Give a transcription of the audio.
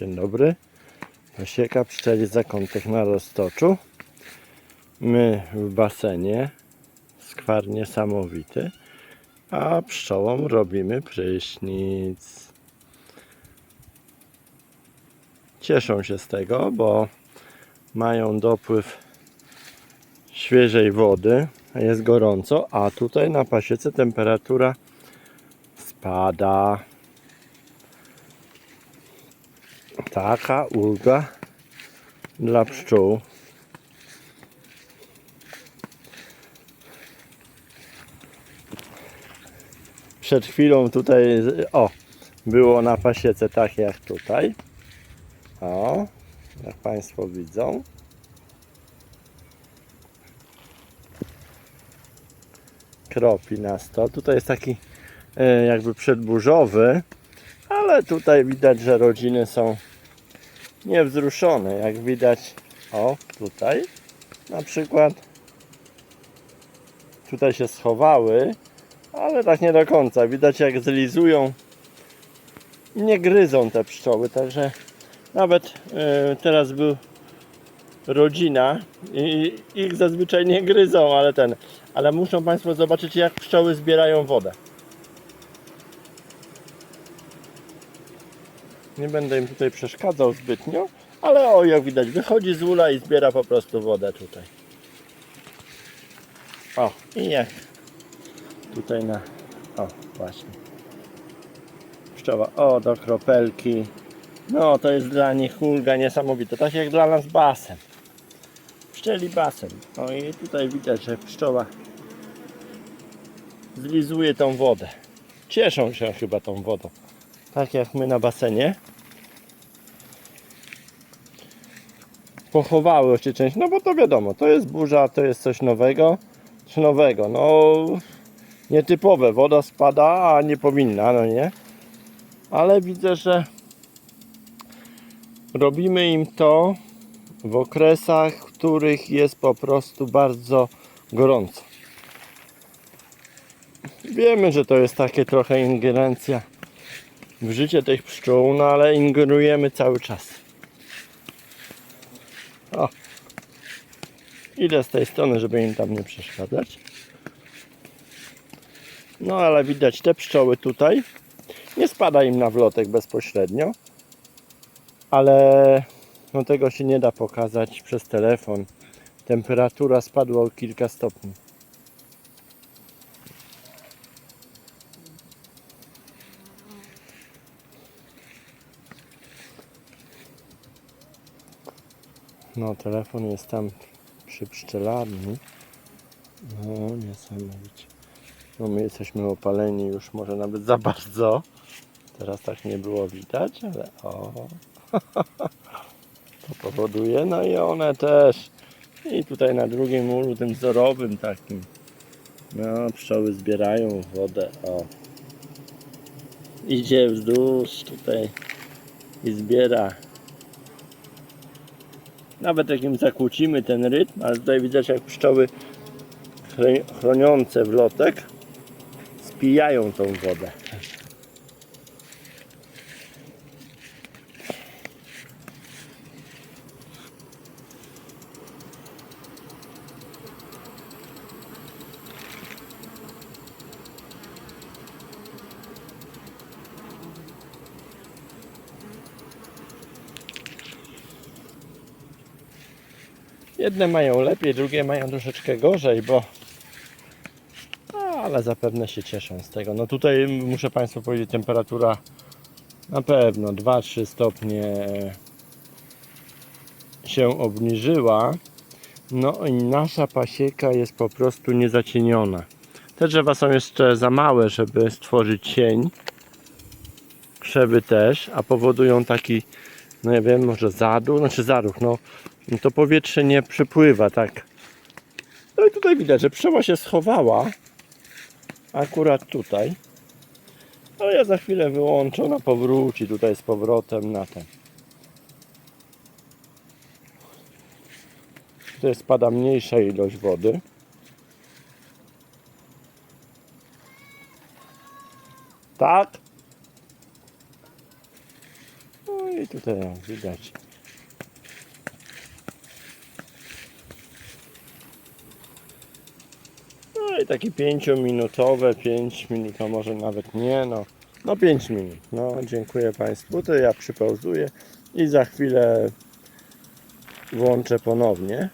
Dzień dobry. Pasieka pszczeli zakątek na roztoczu. My w basenie. Skwar niesamowity. A pszczołom robimy prysznic. Cieszą się z tego, bo mają dopływ świeżej wody. Jest gorąco, a tutaj na pasiece temperatura spada. Taka ulga dla pszczół. Przed chwilą tutaj, o, było na pasiece tak jak tutaj. O, jak Państwo widzą. Kropi nas to. Tutaj jest taki e, jakby przedburzowy, ale tutaj widać, że rodziny są niewzruszone. Jak widać, o tutaj na przykład tutaj się schowały, ale tak nie do końca. Widać jak zlizują, nie gryzą te pszczoły, także nawet e, teraz był rodzina i ich zazwyczaj nie gryzą, ale ten, ale muszą Państwo zobaczyć jak pszczoły zbierają wodę. Nie będę im tutaj przeszkadzał zbytnio, ale o jak widać wychodzi z ula i zbiera po prostu wodę tutaj. O i jak tutaj na, o właśnie. Pszczoła, o do kropelki. No to jest dla nich ulga niesamowita, tak jak dla nas basen. Pszczeli basen. O i tutaj widać, że pszczoła zlizuje tą wodę. Cieszą się chyba tą wodą. Tak jak my na basenie. Pochowały się część, no bo to wiadomo, to jest burza, to jest coś nowego. Coś nowego, no nietypowe, woda spada, a nie powinna, no nie? Ale widzę, że robimy im to w okresach, w których jest po prostu bardzo gorąco. Wiemy, że to jest takie trochę ingerencja w życie tych pszczół, no ale ingerujemy cały czas. O. Idę z tej strony, żeby im tam nie przeszkadzać. No ale widać te pszczoły tutaj. Nie spada im na wlotek bezpośrednio, ale no tego się nie da pokazać przez telefon. Temperatura spadła o kilka stopni. No, telefon jest tam przy pszczelarni. No, niesamowicie. No, my jesteśmy opaleni już może nawet za bardzo. Teraz tak nie było widać, ale o. To powoduje, no i one też. I tutaj na drugim ulu, tym wzorowym takim. No, pszczoły zbierają wodę, o. Idzie wzdłuż tutaj i zbiera nawet jak im zakłócimy ten rytm, ale tutaj widać jak pszczoły chroniące wlotek spijają tą wodę. Jedne mają lepiej, drugie mają troszeczkę gorzej, bo ale zapewne się cieszą z tego. No tutaj muszę Państwu powiedzieć, temperatura na pewno 2-3 stopnie się obniżyła. No i nasza pasieka jest po prostu niezacieniona. Te drzewa są jeszcze za małe, żeby stworzyć cień. Krzewy też, a powodują taki, no ja wiem, może zaduch, znaczy zaruch, no no to powietrze nie przepływa tak. No i tutaj widać, że pszczoła się schowała akurat tutaj. No ja za chwilę wyłączę, ona powróci tutaj z powrotem na ten. Tutaj spada mniejsza ilość wody. Tak? No i tutaj widać. No i takie pięciominutowe, 5 minut, a może nawet nie, no. No 5 minut. No dziękuję Państwu. To ja przypauzuję i za chwilę włączę ponownie.